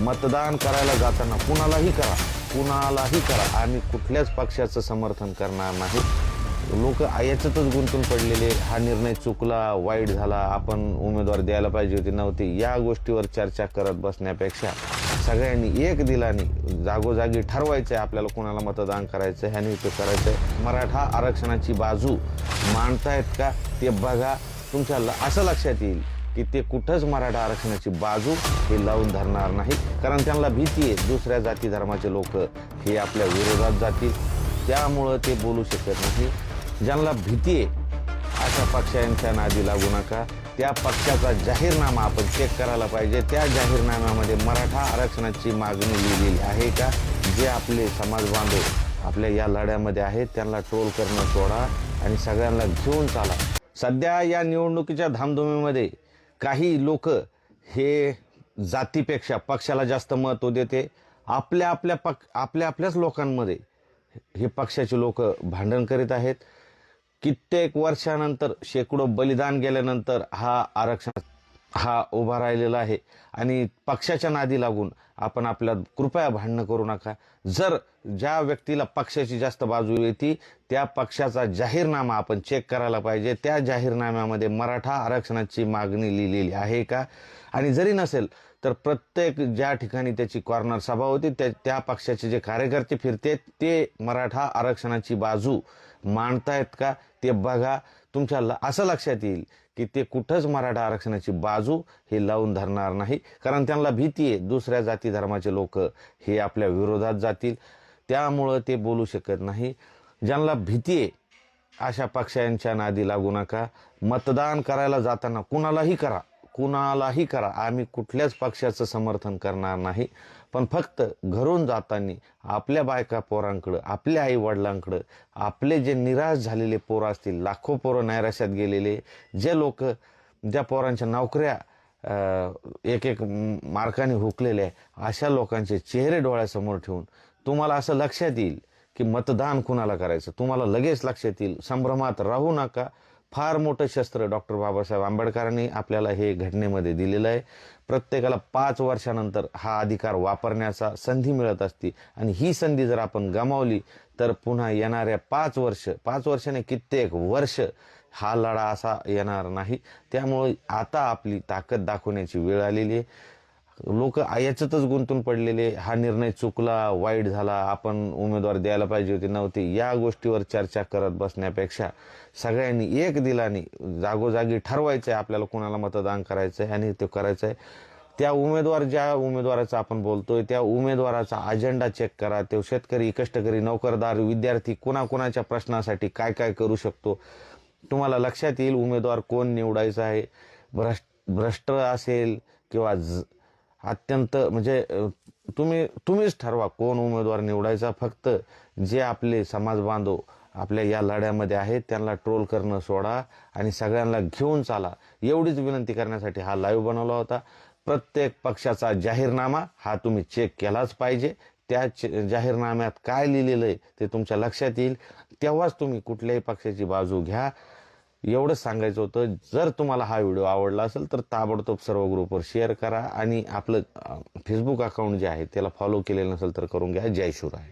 मतदान करायला जाताना कुणालाही करा कुणालाही करा. आम्ही कुठल्याच पक्षाचं समर्थन करणार नाही. लोक याच्यातच गुंतून पडलेले हा निर्णय चुकला वाईट झाला. आपण उमेदवार द्यायला पाहिजे होते नव्हते. या गोष्टीवर चर्चा करत बसण्यापेक्षा सगळ्यांनी एक दिलाने जागोजागी ठरवायचं आहे आपल्याला कोणाला मतदान करायचं आहे आणि ते करायचं आहे मराठा आरक्षणाची बाजू मांडतायत का? ते बघा. तुमच्या ल- असं लक्षात येईल. की ते कुठंच मराठा आरक्षणाची बाजू हे लावून धरणार नाही. कारण त्यांना भीती आहे दुसऱ्या जाती धर्माचे लोक हे आपल्या विरोधात जातील. त्यामुळं ते बोलू शकत नाही. ज्यांना भीती आहे अशा पक्षांच्या नादी लागू नका. त्या पक्षाचा जाहीरनामा आपण चेक करायला पाहिजे. त्या जाहीरनाम्यामध्ये मराठा आरक्षणाची मागणी लिहिलेली आहे का? जे आपले समाज बांधव आपल्या या लढ्यामध्ये आहेत त्यांना ट्रोल करणं सोडा आणि सगळ्यांना घेऊन चाला. सध्या या निवडणुकीच्या धामधुमीमध्ये काही लोक हे जातीपेक्षा पक्षाला जास्त महत्त्व देते. आपल्या आपल्या पक आपल्या आपल्याच लोकांमध्ये हे पक्षाचे लोक भांडण करीत आहेत. कित्येक वर्षानंतर शेकडो बलिदान गेल्यानंतर हा आरक्षण हा उभा राहिलेला आहे. आणि पक्षाच्या नादी लागून आपण आपल्या कृपया भांडणं करू नका. जर ज्या व्यक्तीला पक्षाची जास्त बाजू येते त्या पक्षाचा जाहीरनामा आपण चेक करायला पाहिजे. त्या जाहीरनाम्यामध्ये मराठा आरक्षणाची मागणी लिहिलेली आहे का? आणि जरी नसेल तर प्रत्येक ज्या ठिकाणी त्याची कॉर्नर सभा होती त्या त्या पक्षाचे जे कार्यकर्ते फिरते ते मराठा आरक्षणाची बाजू मांडतायत का? ते बघा तुमच्या ल- असं लक्षात येईल की ते कुठंच मराठा आरक्षणाची बाजू हे लावून धरणार नाही. कारण त्यांना भीती आहे दुसऱ्या जाती धर्माचे लोक हे आपल्या विरोधात जातील. त्यामुळं ते बोलू शकत नाही. ज्यांना भीती आहे अशा पक्षांच्या नादी लागू नका. मतदान करायला जाताना कुणालाही करा. कुणालाही करा. आम्ही कुठल्याच पक्षाचं समर्थन करणार नाही. पण फक्त घरून जाताना आपल्या बायका पोरांकडं आपल्या आई वडिलांकडं आपले जे निराश झालेले पोरं असतील लाखो पोरं नैराश्यात गेलेले जे लोक ज्या पोरांच्या नोकऱ्या एक एक मार्काने हुकलेले आहे अशा लोकांचे चेहरे डोळ्यासमोर ठेवून तुम्हाला असं लक्षात येईल की मतदान कुणाला करायचं? तुम्हाला लगेच लक्षात येईल संभ्रमात राहू नका. फार मोठं शस्त्र डॉक्टर बाबासाहेब आंबेडकरांनी आपल्याला हे घटनेमध्ये दिलेलं आहे. प्रत्येकाला पाच वर्षानंतर हा अधिकार वापरण्याचा संधी मिळत असते आणि ही संधी जर आपण गमावली तर पुन्हा येणाऱ्या पाच वर्ष पाच वर्षाने कित्येक वर्ष हा लढा असा येणार नाही. त्यामुळे आता आपली ताकद दाखवण्याची वेळ आलेली आहे. लोक याच्यातच गुंतून पडलेले हा निर्णय चुकला वाईट झाला आपण उमेदवार द्यायला पाहिजे होते नव्हते या गोष्टीवर चर्चा करत बसण्यापेक्षा सगळ्यांनी एक दिलाने जागोजागी ठरवायचं आहे आपल्याला कोणाला मतदान करायचं आहे आणि ते करायचं आहे त्या उमेदवार ज्या उमेदवाराचा आपण बोलतोय त्या उमेदवाराचा अजेंडा चेक करा तो शेतकरी कष्टकरी नोकरदार विद्यार्थी कुणाकुणाच्या प्रश्नासाठी काय काय करू शकतो? तुम्हाला लक्षात येईल उमेदवार कोण निवडायचा आहे? भ्रष्ट भ्रष्ट असेल किंवा ज- अत्यंत म्हणजे तुम्ही तुम्हीच ठरवा कोण उमेदवार निवडायचा. फक्त जे आपले समाज बांधव आपल्या या लढ्यामध्ये आहेत त्यांना ट्रोल करणं सोडा आणि सगळ्यांना घेऊन चाला. एवढीच विनंती करण्यासाठी हा लाईव्ह बनवला होता. प्रत्येक पक्षाचा जाहीरनामा हा तुम्ही चेक केलाच पाहिजे. त्या जाहीरनाम्यात काय लिहिलेलं आहे ते तुमच्या लक्षात येईल. तेव्हाच तुम्ही कुठल्याही पक्षाची बाजू घ्या. एवढंच सांगायचं होतं. जर तुम्हाला हा व्हिडिओ आवडला असेल तर ताबडतोब सर्व ग्रुपवर शेअर करा आणि आपलं फेसबुक अकाउंट जे आहे त्याला फॉलो केलेलं नसेल तर करून घ्या. जय शिवराय.